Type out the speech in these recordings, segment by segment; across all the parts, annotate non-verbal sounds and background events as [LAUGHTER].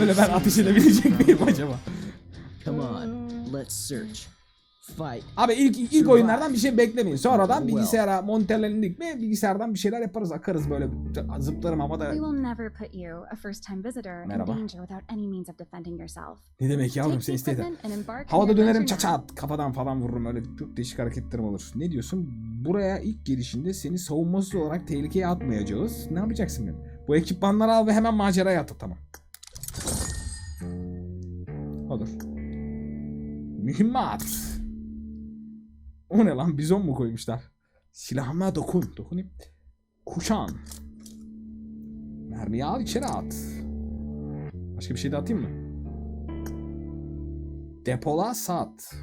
Öyle ben ateş edebilecek miyim acaba? Come on, let's search. Fight. Abi ilk ilk oyunlardan bir şey beklemeyin. Sonradan bilgisayara montelendik mi bilgisayardan bir şeyler yaparız akarız böyle zıplarım havada. We will never put you, a first-time visitor, in Merhaba. Ne demek yavrum sen istedin. Havada dönerim çaçat kafadan falan vururum öyle çok değişik hareketlerim olur. Ne diyorsun? Buraya ilk girişinde seni savunmasız olarak tehlikeye atmayacağız. Ne yapacaksın benim? Bu ekipmanları al ve hemen maceraya atıl tamam. Olur. Mühimmat. O ne lan? Bizon mu koymuşlar? Silahıma dokun. Dokunayım. Kuşan. Mermiyi al içeri at. Başka bir şey de atayım mı? Depola sat.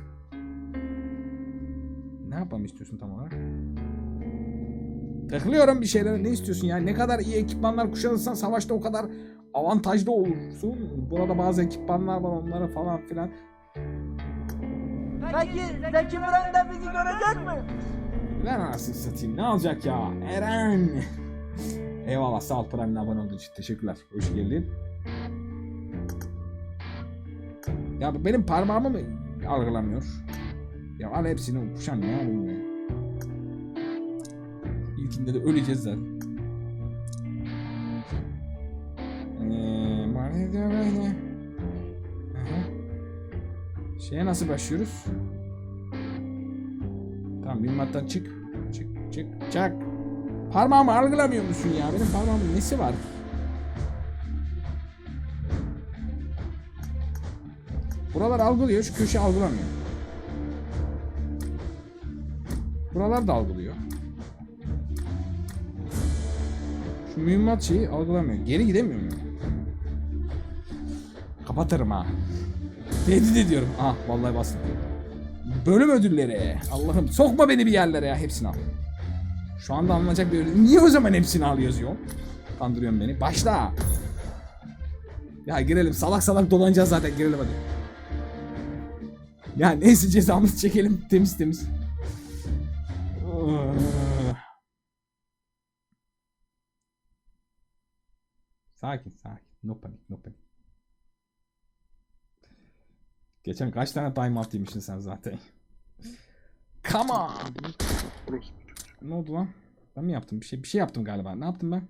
Ne yapmamı istiyorsun tam olarak? Takılıyorum bir şeylere. Ne istiyorsun yani? Ne kadar iyi ekipmanlar kuşanırsan savaşta o kadar avantajlı olursun. Burada bazı ekipmanlar var onlara falan filan. Peki Zeki Müren de bizi görecek mi? Ver anasını satayım. Ne alacak ya? Eren. Eyvallah sağ ol Prime'le abone olduğun için. Teşekkürler. Hoş geldin. Ya benim parmağımı mı algılamıyor? Ya al hepsini kuşan ne ya? İlkinde de öleceğiz zaten. Şeye nasıl başlıyoruz? Tamam bir mattan çık. Çık çık çak. Parmağımı algılamıyor musun ya? Benim parmağımın nesi var? Buralar algılıyor, şu köşe algılamıyor. Buralar da algılıyor. Şu mühimmat şeyi algılamıyor. Geri gidemiyor mu? Kapatırım ha. Tehdit ediyorum. Ah vallahi bastım. Bölüm ödülleri. Allah'ım sokma beni bir yerlere ya. Hepsini al. Şu anda alınacak bir ödül. Niye o zaman hepsini al yazıyor? Kandırıyorsun beni. Başla. Ya girelim. Salak salak dolanacağız zaten. Girelim hadi. Ya neyse cezamızı çekelim. Temiz temiz. Sakin sakin. No panik no panik. Geçen kaç tane time out yemişsin sen zaten. Come on. Ne oldu lan? Ben mi yaptım? Bir şey bir şey yaptım galiba. Ne yaptım ben?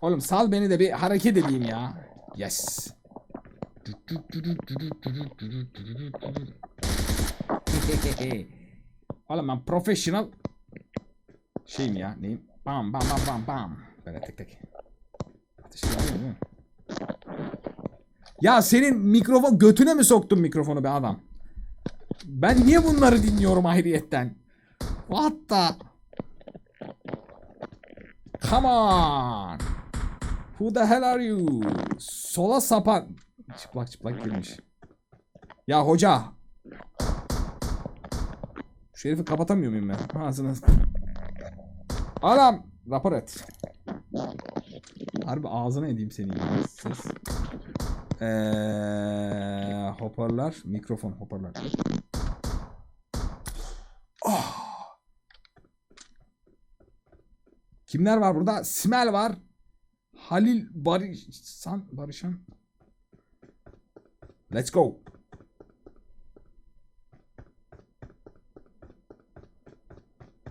Oğlum sal beni de bir hareket edeyim ya. Yes. Oğlum ben professional şeyim ya neyim? Bam bam bam bam bam. Böyle tek tek. Ateşi değil mi? Ya senin mikrofon götüne mi soktun mikrofonu be adam? Ben niye bunları dinliyorum ayrıyetten? What the? Come on. Who the hell are you? Sola sapan. Çıplak çıplak girmiş. Ya hoca. Şu herifi kapatamıyor muyum ben? Ağzını. Adam. Rapor et. Harbi ağzına edeyim seni. Ses. Ee, hoparlör, mikrofon hoparlör. Ah! Kimler var burada? Simel var. Halil Barışan Barışan. Let's go.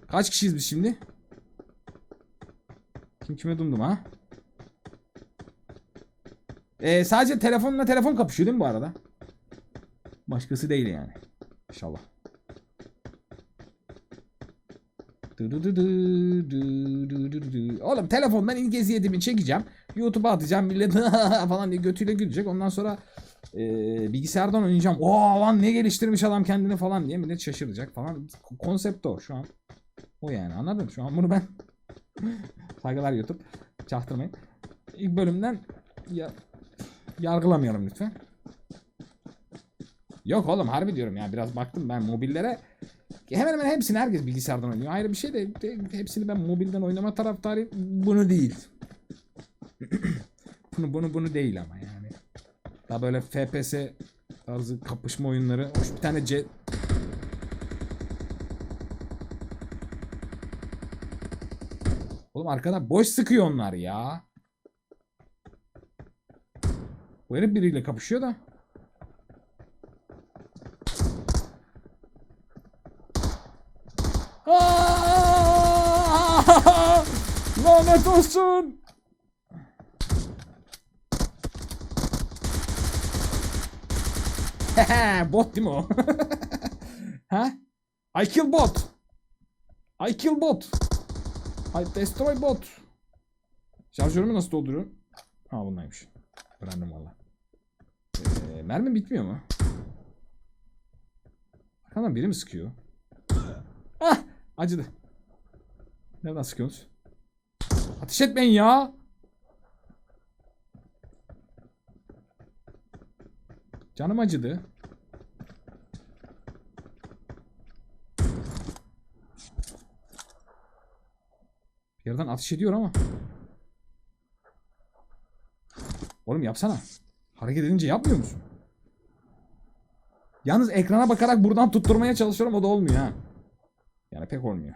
Kaç kişiyiz biz şimdi? Kim kime dumdum ha? Ee, sadece telefonla telefon kapışıyor değil mi bu arada? Başkası değil yani. İnşallah. Oğlum telefondan ilk eziyetimi çekeceğim. YouTube'a atacağım millet [LAUGHS] falan diye götüyle gülecek. Ondan sonra e, bilgisayardan oynayacağım. Oo lan ne geliştirmiş adam kendini falan diye millet şaşıracak falan. Konsept o şu an. O yani anladın? Şu an bunu ben [LAUGHS] saygılar YouTube. Çaktırmayın. İlk bölümden ya yargılamayalım lütfen. Yok oğlum harbi diyorum ya biraz baktım ben mobillere hemen hemen hepsini herkes bilgisayardan oynuyor. Ayrı bir şey de, de hepsini ben mobilden oynama taraftarıyım. Bunu değil. [CLEARS THROAT] bunu bunu bunu değil ama yani. Daha böyle FPS tarzı kapışma oyunları. Hoş bir tane C Oğlum arkada boş sıkıyor onlar ya. Bu herif biriyle kapışıyor da. Lanet olsun. [LAUGHS] bot değil mi o? [LAUGHS] ha? I kill bot. I kill bot. I destroy bot. Şarjörümü nasıl dolduruyorum? Ha bundaymış. Öğrendim valla. Ee, mermi bitmiyor mu? Arkadan biri mi sıkıyor? Ah! Acıdı. Nereden sıkıyorsunuz? Ateş etmeyin ya. Canım acıdı. Bir yerden ateş ediyor ama. Oğlum yapsana. Hareket edince yapmıyor musun? Yalnız ekrana bakarak buradan tutturmaya çalışıyorum o da olmuyor ha. Yani pek olmuyor.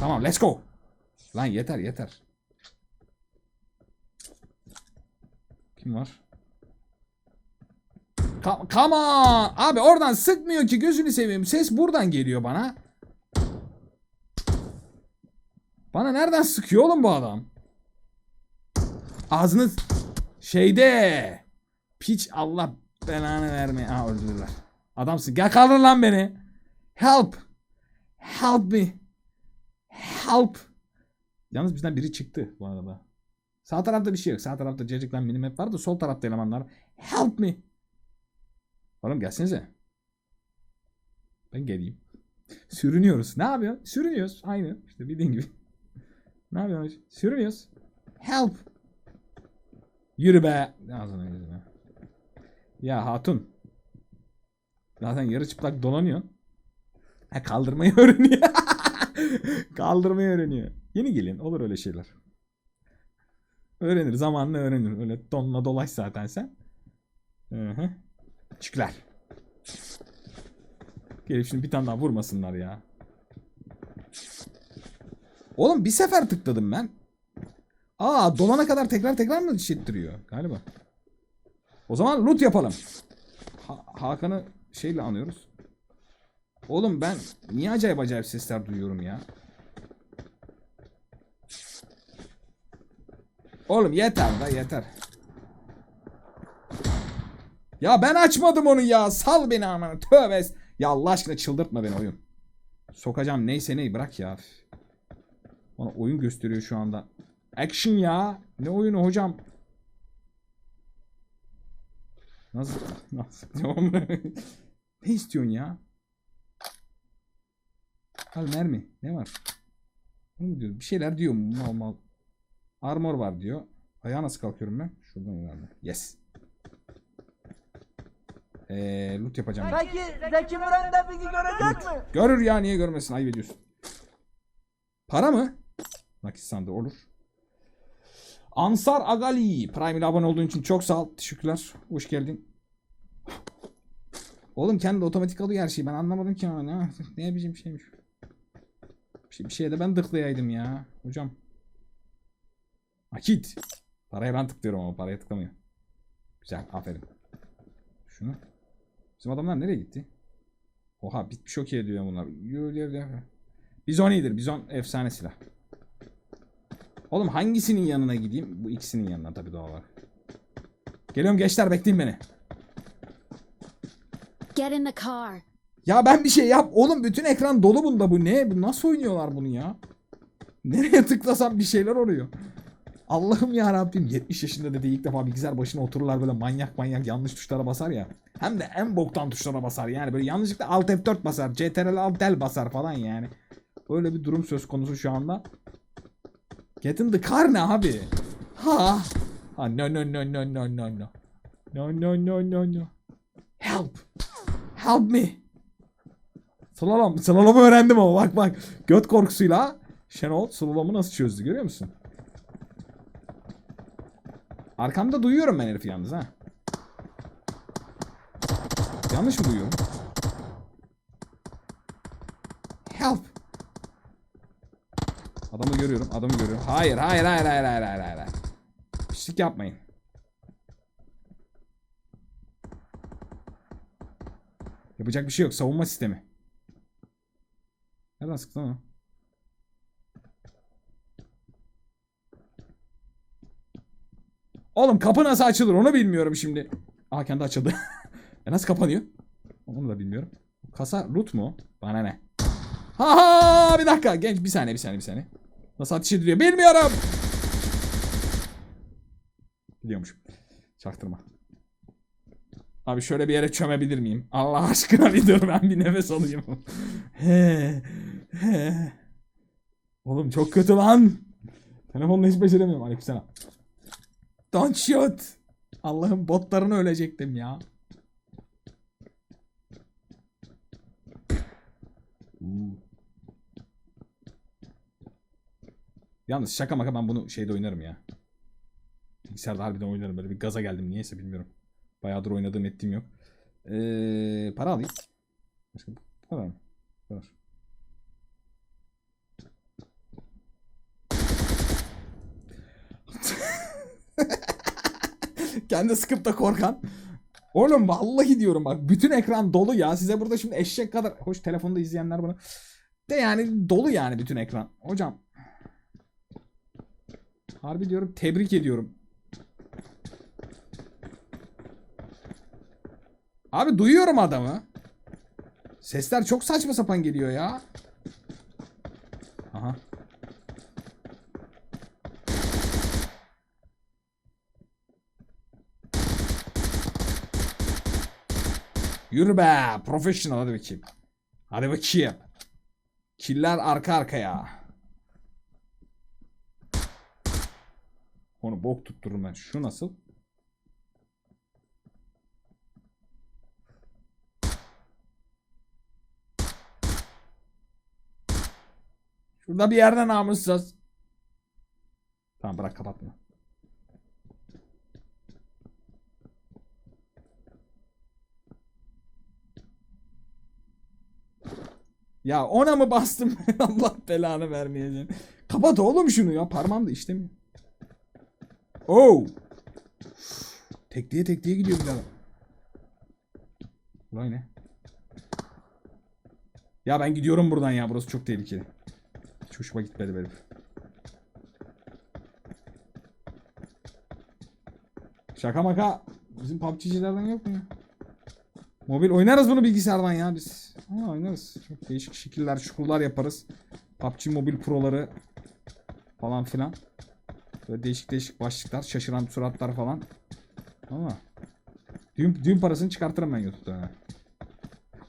Tamam let's go. Lan yeter yeter. Kim var? Ka- Come on. Abi oradan sıkmıyor ki gözünü seveyim. Ses buradan geliyor bana. Bana nereden sıkıyor oğlum bu adam? Ağzınız şeyde. Piç Allah belanı verme. Ha öldürdüler. Adamsın. Gel kaldır lan beni. Help. Help me. Help. Yalnız bizden biri çıktı bu arada. Sağ tarafta bir şey yok. Sağ tarafta cacıklan minimap var da sol tarafta elemanlar. Help me. Oğlum gelsenize. Ben geleyim. [LAUGHS] Sürünüyoruz. Ne yapıyor? Sürünüyoruz. Aynı. İşte bildiğin gibi. [LAUGHS] ne yapıyorsun? Sürünüyoruz. Help. Yürü be. Ağzına yüzüne. Ya hatun. Zaten yarı çıplak dolanıyorsun. Ha, kaldırmayı [LAUGHS] öğreniyor. kaldırmayı öğreniyor. Yeni gelin. Olur öyle şeyler. Öğrenir. Zamanla öğrenir. Öyle donla dolaş zaten sen. Hı hı. Çıklar. Gelip şimdi bir tane daha vurmasınlar ya. Oğlum bir sefer tıkladım ben. Aa dolana kadar tekrar tekrar mı işittiriyor? Galiba. O zaman loot yapalım. Ha- Hakan'ı şeyle anıyoruz. Oğlum ben niye acayip acayip sesler duyuyorum ya? Oğlum yeter da yeter. Ya ben açmadım onu ya. Sal beni aman. Tövbe. Ya Allah aşkına çıldırtma beni oyun. Sokacağım neyse ney bırak ya. Bana oyun gösteriyor şu anda. Action ya. Ne oyunu hocam? Nasıl? Nasıl? Ne oğlum? ne istiyorsun ya? Al mermi. Ne var? Ne mu diyor? Bir şeyler diyor mal mal. Armor var diyor. Ayağa nasıl kalkıyorum ben? Şuradan ileride. Yes. Eee loot yapacağım. ben. Peki Zeki Müren de bizi görecek mi? Görür ya niye görmesin ayıp ediyorsun. Para mı? Nakit sandığı olur. Ansar Agali. Prime ile abone olduğun için çok sağ ol. Teşekkürler. Hoş geldin. Oğlum kendi otomatik alıyor her şeyi. Ben anlamadım ki ne, ne biçim şeymiş. Bir, şey, bir şeye de ben tıklayaydım ya. Hocam. Nakit. Paraya ben tıklıyorum ama paraya tıklamıyor. Güzel. Aferin. Şunu. Bizim adamlar nereye gitti? Oha bitmiş okey diyor bunlar. Bizon iyidir. Bizon efsane silah. Oğlum hangisinin yanına gideyim? Bu ikisinin yanına tabii doğal olarak. Geliyorum gençler bekleyin beni. Get in the car. Ya ben bir şey yap. Oğlum bütün ekran dolu bunda bu ne? Bu nasıl oynuyorlar bunu ya? Nereye tıklasam bir şeyler oluyor. Allah'ım ya Rabbim 70 yaşında dedi ilk defa bilgisayar başına otururlar böyle manyak manyak yanlış tuşlara basar ya. Hem de en boktan tuşlara basar yani böyle yanlışlıkla Alt F4 basar, CTRL Alt Del basar falan yani. Böyle bir durum söz konusu şu anda. Get in the car ne abi? Ha? Ha no no no no no no no. No no no no no. Help. Help me. Slalom. Slalom'u öğrendim ama bak bak. Göt korkusuyla Şenol slalom'u nasıl çözdü görüyor musun? Arkamda duyuyorum ben herifi yalnız ha. Yanlış mı duyuyorum? Help. Adamı görüyorum. Hayır hayır hayır hayır hayır hayır hayır. Pislik yapmayın. Yapacak bir şey yok. Savunma sistemi. Nereden sıktı lan? Oğlum kapı nasıl açılır onu bilmiyorum şimdi. Aa kendi açıldı. [LAUGHS] e nasıl kapanıyor? Onu da bilmiyorum. Kasa root mu? Bana ne? Ha ha bir dakika genç bir saniye bir saniye bir saniye. Nasıl ateş ediliyor bilmiyorum. Biliyormuşum. Çaktırma. Abi şöyle bir yere çömebilir miyim? Allah aşkına bir dur ben bir nefes alayım. He, he. Oğlum çok kötü lan. Telefonla hiç beceremiyorum. Aleykümselam. Don't shoot. Allah'ım botlarını ölecektim ya. Yalnız şaka maka ben bunu şeyde oynarım ya. Bilgisayarda harbiden oynarım. Böyle bir gaza geldim. Niyeyse bilmiyorum. Bayağıdır oynadığım ettiğim yok. Ee, para alayım. Başka bu kadar mı? Bu kadar. [LAUGHS] Kendi sıkıp da korkan. Oğlum vallahi diyorum bak bütün ekran dolu ya. Size burada şimdi eşek kadar hoş telefonda izleyenler bana de yani dolu yani bütün ekran. Hocam harbi diyorum tebrik ediyorum. Abi duyuyorum adamı. Sesler çok saçma sapan geliyor ya. Aha. Yürü be. Professional hadi bakayım. Hadi bakayım. Killer arka arkaya. Onu bok tuttururum ben. Şu nasıl? Şurada bir yerden namussuz. Tamam bırak kapatma. Ya ona mı bastım? [LAUGHS] Allah belanı vermeyeceğim. Kapat oğlum şunu ya. Parmağım da işlemiyor. Oh. Tekliğe tekliğe gidiyor bir daha. Buraya ne? Ya ben gidiyorum buradan ya. Burası çok tehlikeli. Hiç hoşuma gitmedi benim. Şaka maka. Bizim PUBG'cilerden yok mu ya? Mobil oynarız bunu bilgisayardan ya biz. Ha, oynarız. Çok değişik şekiller, şukullar yaparız. PUBG Mobil Pro'ları falan filan. Böyle değişik değişik başlıklar, şaşıran suratlar falan. Ama düğün, düğün parasını çıkartırım ben YouTube'da.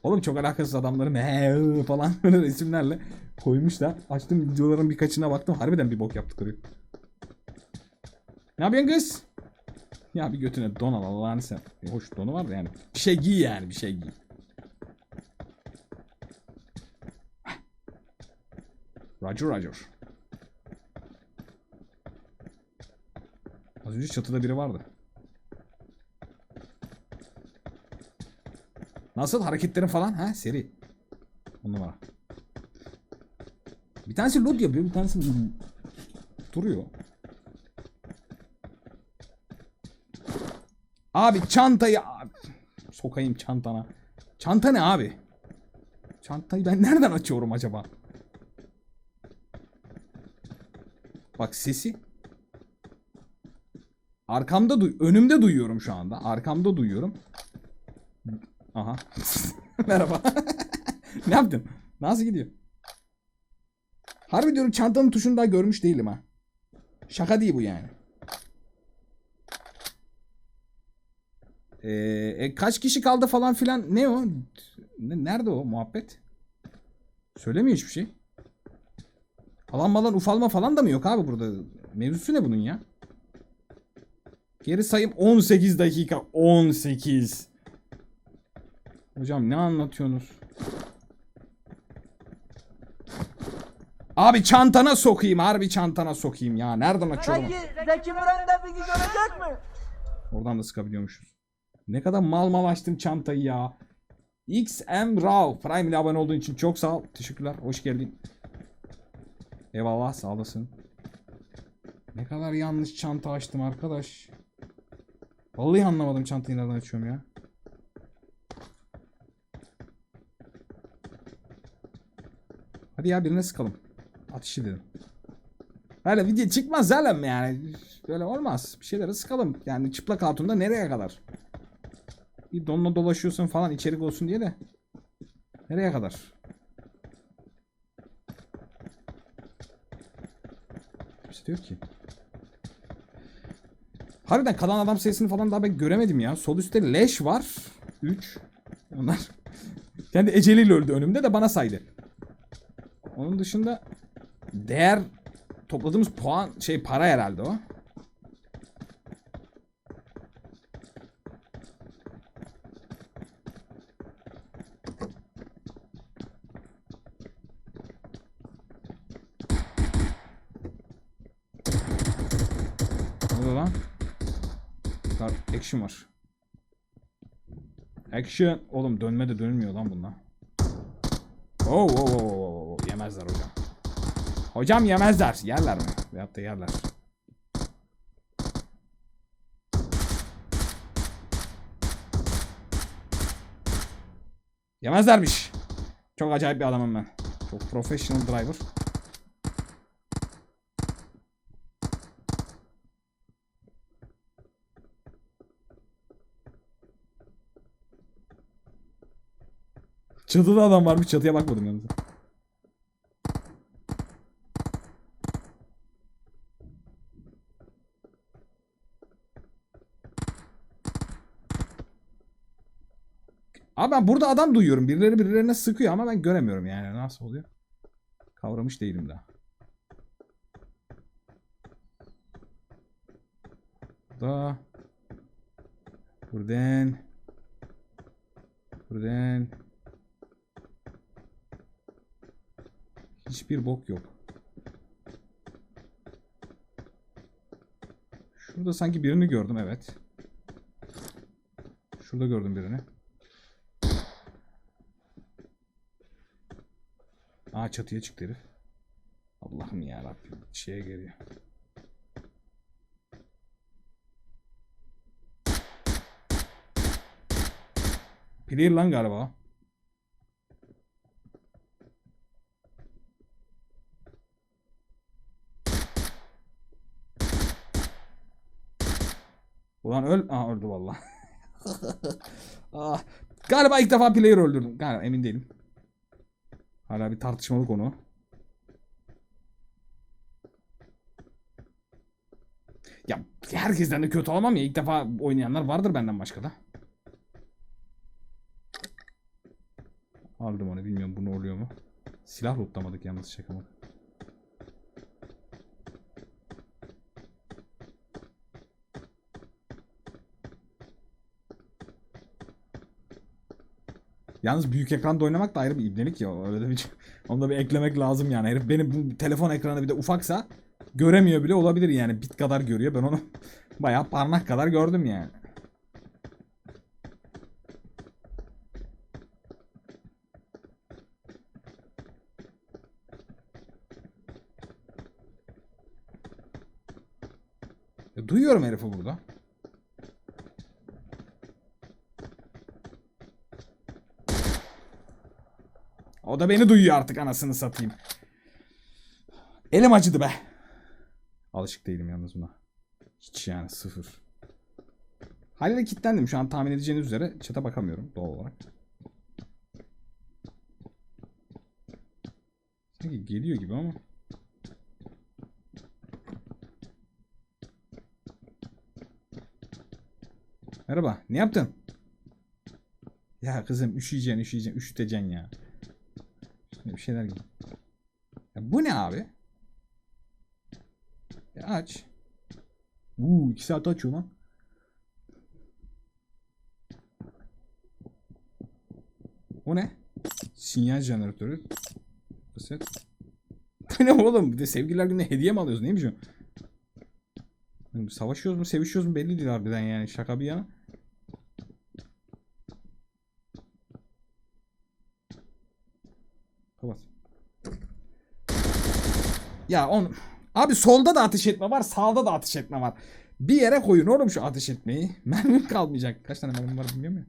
Oğlum çok alakasız adamları me falan [LAUGHS] böyle isimlerle koymuşlar. Açtım videoların birkaçına baktım. Harbiden bir bok yaptıkları. Ne yapıyorsun kız? Ya bir götüne don al Allah'ını sen. E, hoş donu var da yani. Bir şey giy yani bir şey giy. Roger Roger. Az önce çatıda biri vardı. Nasıl hareketlerin falan? Ha seri. On numara. Bir tanesi loot yapıyor, bir tanesi duruyor. Abi çantayı sokayım çantana. Çanta ne abi? Çantayı ben nereden açıyorum acaba? Bak sesi. Arkamda duy önümde duyuyorum şu anda. Arkamda duyuyorum. Aha. [LAUGHS] Merhaba. [LAUGHS] ne yaptın? Nasıl gidiyor? Harbi diyorum çantanın tuşunu daha görmüş değilim ha. Şaka değil bu yani. Ee, e, kaç kişi kaldı falan filan ne o? Ne- nerede o muhabbet? Söylemiyor hiçbir şey. Falan malan ufalma falan da mı yok abi burada? Mevzusu ne bunun ya? Geri sayım 18 dakika 18. Hocam ne anlatıyorsunuz? Abi çantana sokayım harbi çantana sokayım ya. Nereden açıyorum? Peki Zeki Müren de bizi görecek mi? Oradan da sıkabiliyormuşuz. Ne kadar mal mal açtım çantayı ya. XM Raw. Prime ile abone olduğun için çok sağ ol. Teşekkürler. Hoş geldin. Eyvallah sağ olasın. Ne kadar yanlış çanta açtım arkadaş. Vallahi anlamadım çantayı nereden açıyorum ya. Hadi ya birine sıkalım. Ateş edelim. Böyle video çıkmaz oğlum yani. Böyle olmaz. Bir şeylere sıkalım. Yani çıplak hatunda nereye kadar? Bir donla dolaşıyorsun falan içerik olsun diye de. Nereye kadar? Kimse diyor ki. Harbiden kalan adam sayısını falan daha ben göremedim ya. Sol üstte leş var. 3. Onlar [LAUGHS] kendi eceliyle öldü önümde de bana saydı. Onun dışında değer topladığımız puan şey para herhalde o. Ne oluyor lan? Kar action var. Action. Oğlum dönme de dönmüyor lan bunlar. Oo, oo, oo, oo, oo. Yemezler hocam. Hocam yemezler. Yerler mi? Veyahut da yerler. Yemezlermiş. Çok acayip bir adamım ben. Çok professional driver. Çatıda adam varmış. Çatıya bakmadım yalnız. Abi ben burada adam duyuyorum. Birileri birilerine sıkıyor ama ben göremiyorum yani. Nasıl oluyor? Kavramış değilim daha. Da. Buradan. Buradan. Hiçbir bok yok. Şurada sanki birini gördüm evet. Şurada gördüm birini. Aa çatıya çıktı herif. Allah'ım ya Rabbim şeye geliyor. Player lan galiba. Öl... Aa öldü valla. [LAUGHS] ah, galiba ilk defa player öldürdüm. Galiba emin değilim. Hala bir tartışmalı konu. Ya herkesten de kötü olmam ya. İlk defa oynayanlar vardır benden başka da. Aldım onu bilmiyorum bu ne oluyor mu. Silah lootlamadık yalnız şaka mı? Yalnız büyük ekranda oynamak da ayrı bir ibnelik ya. Öyle de bir onu da bir eklemek lazım yani. Herif benim bu telefon ekranı bir de ufaksa göremiyor bile olabilir yani. Bit kadar görüyor. Ben onu [LAUGHS] bayağı parmak kadar gördüm yani. Ya duyuyorum herifi burada. O da beni duyuyor artık anasını satayım. Elim acıdı be. Alışık değilim yalnız buna. Hiç yani sıfır. Haliyle kilitlendim. Şu an tahmin edeceğiniz üzere çata bakamıyorum doğal olarak. Sanki geliyor gibi ama. Merhaba. Ne yaptın? Ya kızım üşüyeceksin üşüyeceksin üşüteceksin ya. Şöyle bir şeyler gibi. Ya bu ne abi? Ya aç. Uuu 2 saat açıyor lan. O ne? Sinyal jeneratörü. Basit. Bu ne oğlum? Bir de sevgililer gününe hediye mi alıyoruz? Neymiş o? Savaşıyoruz mu sevişiyoruz mu belli değil harbiden yani şaka bir yana. Kapat. Ya on Abi solda da ateş etme var, sağda da ateş etme var. Bir yere koyun oğlum şu ateş etmeyi. [LAUGHS] Mermim kalmayacak. Kaç tane mermim var bilmiyorum ya.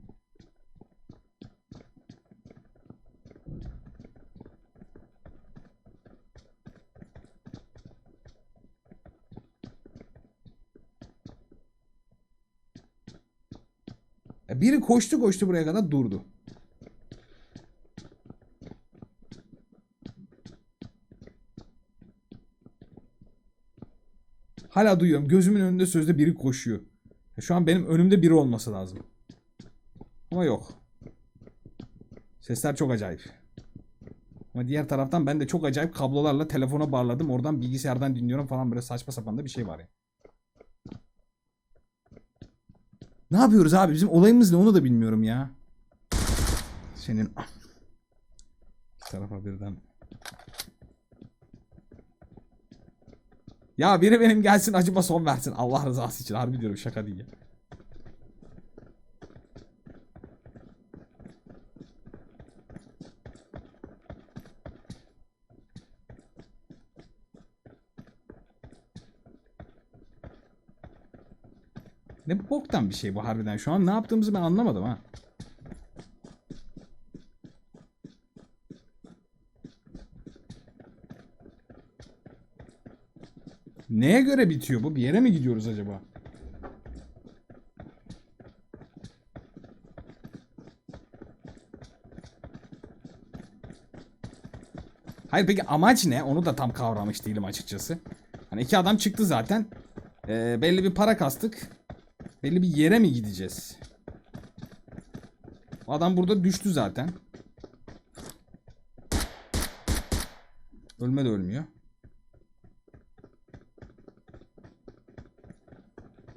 Ya Biri koştu koştu buraya kadar durdu. Hala duyuyorum. Gözümün önünde sözde biri koşuyor. Şu an benim önümde biri olması lazım. Ama yok. Sesler çok acayip. Ama diğer taraftan ben de çok acayip kablolarla telefona bağladım. Oradan bilgisayardan dinliyorum falan böyle saçma sapan da bir şey var ya. Ne yapıyoruz abi? Bizim olayımız ne onu da bilmiyorum ya. Senin tarafa birden. Ya biri benim gelsin acıma son versin. Allah rızası için harbi diyorum şaka değil. Ne boktan bir şey bu harbiden. Şu an ne yaptığımızı ben anlamadım ha. Neye göre bitiyor bu? Bir yere mi gidiyoruz acaba? Hayır peki amaç ne? Onu da tam kavramış değilim açıkçası. Hani iki adam çıktı zaten. Ee, belli bir para kastık. Belli bir yere mi gideceğiz? Adam burada düştü zaten. Ölme de ölmüyor.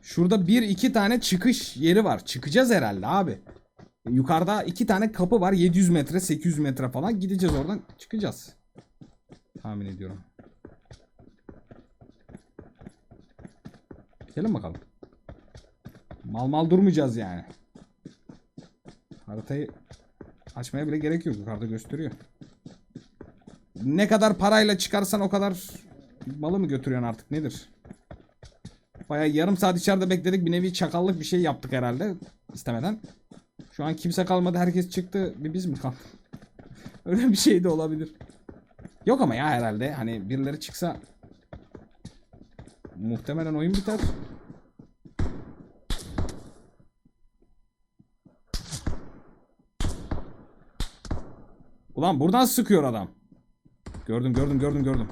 Şurada bir iki tane çıkış yeri var. Çıkacağız herhalde abi. Yukarıda iki tane kapı var. 700 metre 800 metre falan. Gideceğiz oradan çıkacağız. Tahmin ediyorum. Gelin bakalım. Mal mal durmayacağız yani. Haritayı açmaya bile gerek yok. Yukarıda gösteriyor. Ne kadar parayla çıkarsan o kadar malı mı götürüyorsun artık nedir? Baya yarım saat içeride bekledik. Bir nevi çakallık bir şey yaptık herhalde. istemeden. Şu an kimse kalmadı. Herkes çıktı. Bir biz mi kaldık? [LAUGHS] Öyle bir şey de olabilir. Yok ama ya herhalde. Hani birileri çıksa muhtemelen oyun biter. Ulan buradan sıkıyor adam. Gördüm gördüm gördüm gördüm.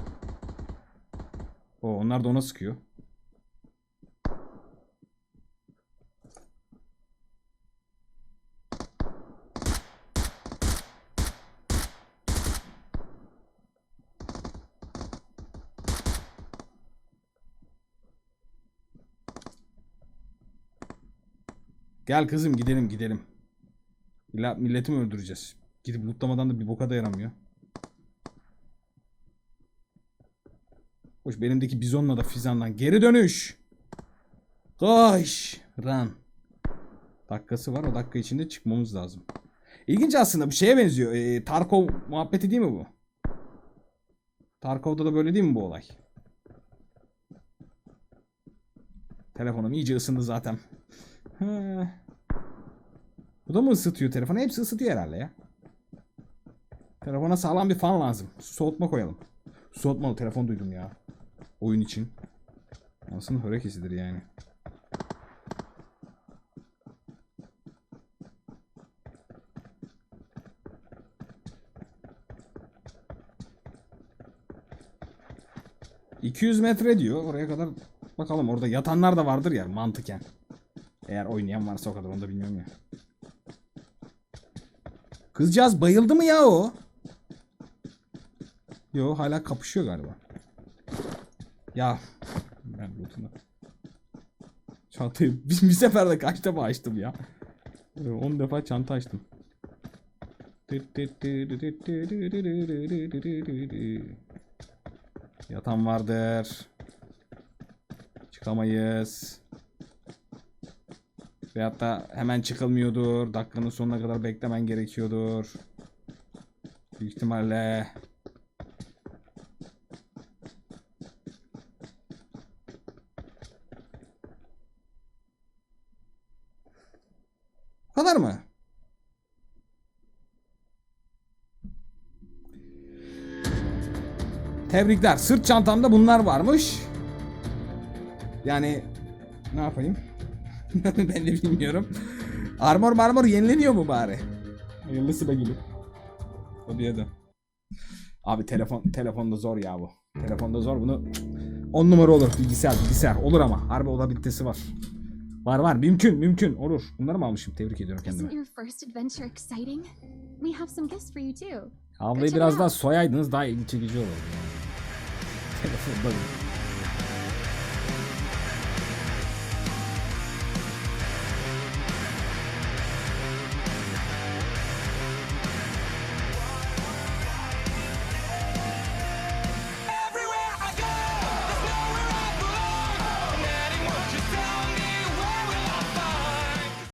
O onlar da ona sıkıyor. Gel kızım gidelim gidelim. İlla milleti mi öldüreceğiz? Gidip lootlamadan da bir boka da yaramıyor. Hoş benimdeki bizonla da fizandan geri dönüş. Koş. Run. Dakikası var o dakika içinde çıkmamız lazım. İlginç aslında bir şeye benziyor. Ee, Tarkov muhabbeti değil mi bu? Tarkov'da da böyle değil mi bu olay? Telefonum iyice ısındı zaten. He. Bu da mı ısıtıyor telefonu? Hepsi ısıtıyor herhalde ya. Telefona sağlam bir fan lazım. Soğutma koyalım. Soğutmalı telefon duydum ya. Oyun için. Aslında hörekesidir yani. ...200 metre diyor. Oraya kadar bakalım. Orada yatanlar da vardır ya mantıken. Eğer oynayan varsa o kadar onu da bilmiyorum ya. Kızcağız bayıldı mı ya o? Yo hala kapışıyor galiba. Ya ben lootunu. Çantayı [LAUGHS] bir, bir seferde kaç defa açtım ya. 10 defa çanta açtım. Yatan vardır. Çıkamayız. Veyahut da hemen çıkılmıyordur. Dakikanın sonuna kadar beklemen gerekiyordur. Büyük ihtimalle. Bu kadar mı? Tebrikler. Sırt çantamda bunlar varmış. Yani ne yapayım? [LAUGHS] ben de bilmiyorum. Armor marmor yenileniyor mu bari? Hayırlısı da gülüm. Hadi hadi. Abi telefon telefonda zor ya bu. Telefonda zor bunu 10 numara olur bilgisayar bilgisayar olur ama harbi olabilitesi var. Var var mümkün mümkün olur. Bunları mı almışım? Tebrik ediyorum kendime. Ablayı biraz daha soyaydınız daha ilgi çekici olurdu. Telefonda